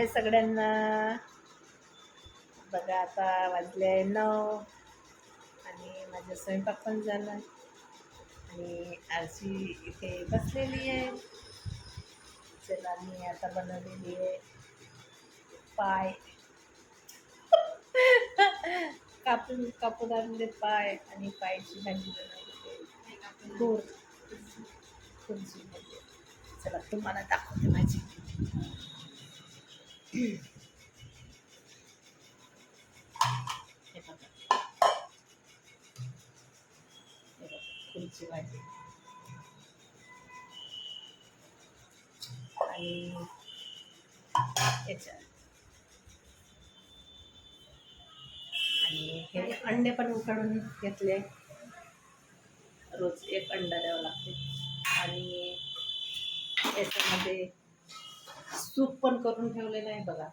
हाय सगळ्यांना. बघा आता वाजले आहे नऊ आणि माझा स्वयंपाक पण झाला. आणि आरशी इथे बसलेली आहे. चला मी आता बनवलेली आहे पाय. कापून कापून आणले पाय आणि पायची भाजी बनवली खूर खुर्ची चला तुम्हाला दाखवते माझी. खुर्ची भाजी आणि आणि हे अंडे पण उकडून घेतले. रोज एक अंडा द्यावं लागते. आणि याच्यामध्ये सूप पण करून ठेवलेलं आहे बघा.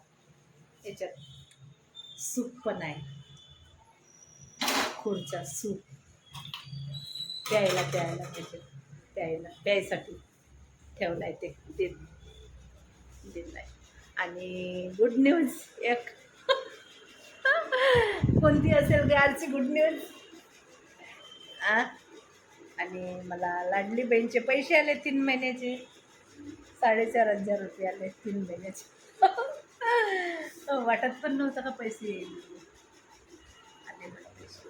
याच्यात सूप पण आहे. खुर्चा सूप. प्यायला प्यायला त्याच्यात प्यायला प्यायसाठी ठेवला आहे ते दे दिलं आहे आणि गुड न्यूज एक. कोणती असेल आजची गुड न्यूज आ? आणि मला लाडली बहीणचे पैसे आले तीन महिन्याचे. साडेचार हजार रुपये आले तीन महिन्याचे. वाटत पण नव्हतं का पैसे येईल? आले मला पैसे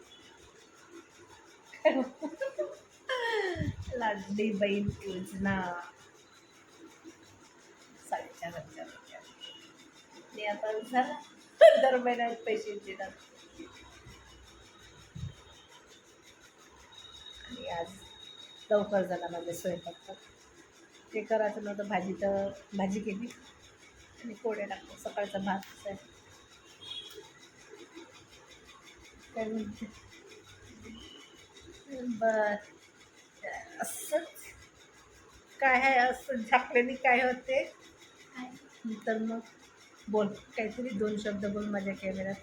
लाडली बहीण योजना. साडेचार हजार रुपये. आणि आता झाला दर महिन्यात पैसे देणार. आणि आज लवकर झाला माझ्या स्वयंपाक ते करायचं नव्हतं भाजी तर भाजी केली. आणि पोळ्या टाकतो सकाळचा भात आहे. काय म्हणते? बर. असंच. काय आहे असं? झाकल्याने काय होते? तर मग बोल काहीतरी दोन शब्द बोल माझ्या कॅमेऱ्यात.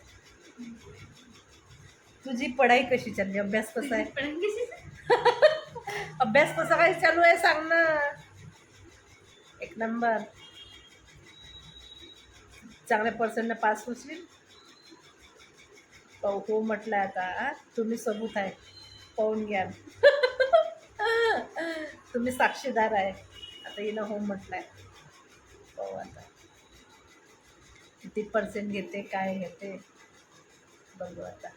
तुझी पढाई कशी चालली? अभ्यास कसा आहे? अभ्यास कसा काय चालू आहे? सांग ना. एक नंबर. चांगल्या पर्सेंटनं पास होशील हो हो म्हटलं आता आ? तुम्ही सबूत आहे. पाहून घ्या. तुम्ही साक्षीदार आहे. आता हिनं हो म्हटलं आहे पाहू आता. किती पर्सेंट घेते काय घेते? बघू आता.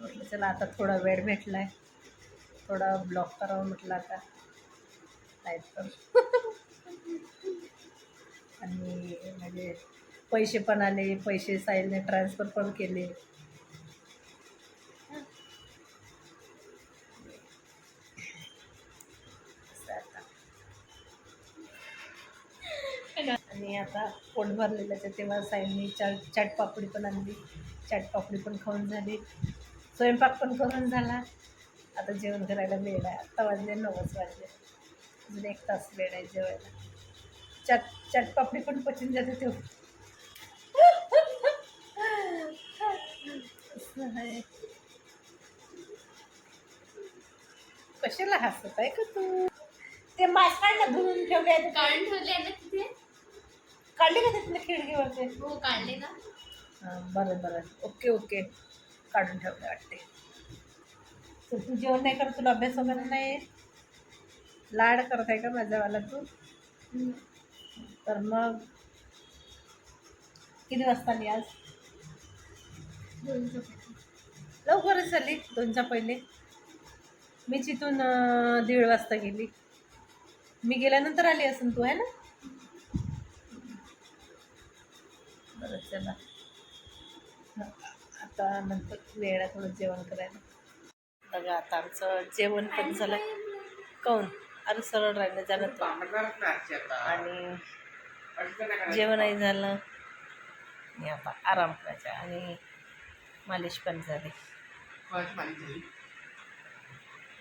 म्हटलं चला आता थोडा वेळ भेटला आहे थोडा ब्लॉक करावं म्हटलं आता. नाही तर आणि म्हणजे पैसे पण आले पैसे साईलने ट्रान्सफर पण केले. आणि आता पोट भरलेलं तर तेव्हा साईंनी चाट चाट पापडी पण आणली. चाट पापडी पण खाऊन झाली. स्वयंपाक पण करून झाला. आता जेवण करायला वेळ आहे. आत्ता वाजले नऊच वाजले. अजून एक तास वेळ आहे जेवायला. चाट चाट पापडी पण पचून जाते आहे. कशाला हसत आहे का तू? ते मास्क काढला धुवून ठेवले आहेत. काढून ठेवले ना तिथे? काढले का तिथले खिडकीवरचे हो काढले ना. हां बरं बरं. Okay okay. काढून ठेवले वाटते. तर तू जेवण नाही करत तुला अभ्यास वगैरे नाही? लाड करत आहे का माझावाला तू? तर मग किती वाजता आली आज? लवकरच आली दोनच्या पहिले. मी इथून दीड वाजता गेली. मी गेल्यानंतर आली असून तू आहे ना? बरं चला. आता नंतर वेळा थोडं जेवण करायला. बघा आता आमचं जेवण पण झालं. काऊन? अरे सरळ राहिलं झालं तो आणि जेवणही झालं. आणि आता आराम करायचा आणि मालिश पण झाली.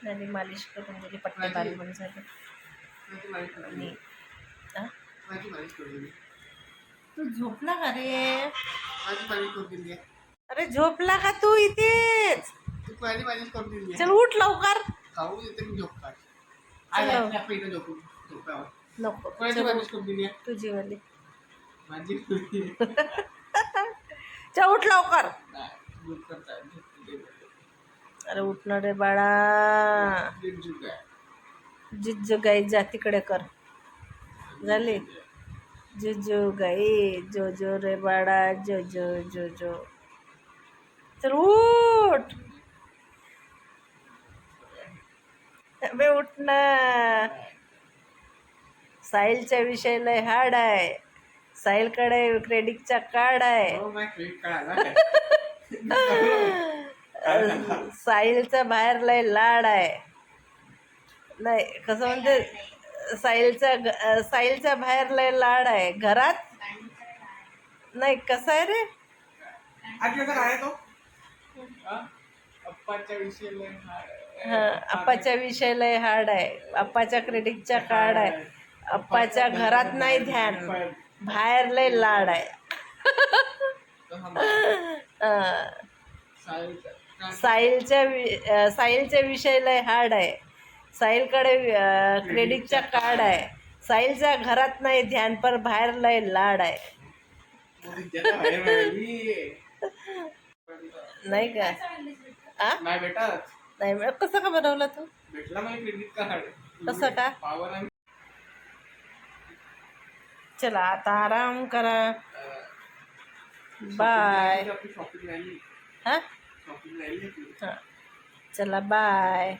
आणि मालिश करून दिली पट्टे बारी पण झाले. आणि? तू झोपला का रे? अरे झोपला का तू इथेच? चल उठ लवकर. नको. कोणाची चल, मालिश करून दिली? तुझी वाली. माझी खुशी चा उठ लवकर. नाही दूध करता अरे उठणार रे बाळा. जिज्जू गाई जा तिकडे कर. झाली? जुजू गाई जो जो रे बाळा. जो जो जो जो चल उठ. बे उठ ना साहिलच्या विषय लय हार्ड आहे. साहिलकडे क्रेडिटचा कार्ड आहे. हो साहिलचा बाहेर लय लाड आहे. नाही कसं म्हणते साहिलचा ग- अं, साहिलचा बाहेर लय लाड आहे. घरात? नाही कसं आहे रे? तो? अप्पाच्या विषयी लय हा अप्पाच्या विषय लय हार्ड आहे. अप्पाच्या क्रेडिटचा कार्ड आहे. अप्पाच्या घरात नाही ध्यान. बाहेर लय लाड आहे. साहिलच्या वि साहिलच्या विषय लय हार्ड आहे. साहिलकडे क्रेडिटचा कार्ड आहे. साहिलच्या घरात नाही ध्यान पर बाहेर लय लाड आहे. नाही का? आ? नाही बेटा नाही मिळत कसं का बनवलं तू? भेटला मला क्रेडिट कार्ड. कसं का? पावर आणि चला आता आराम करा. बाय शॉपिंग राहिली हां? शॉपिंग राहिली आपली. हां. चला बाय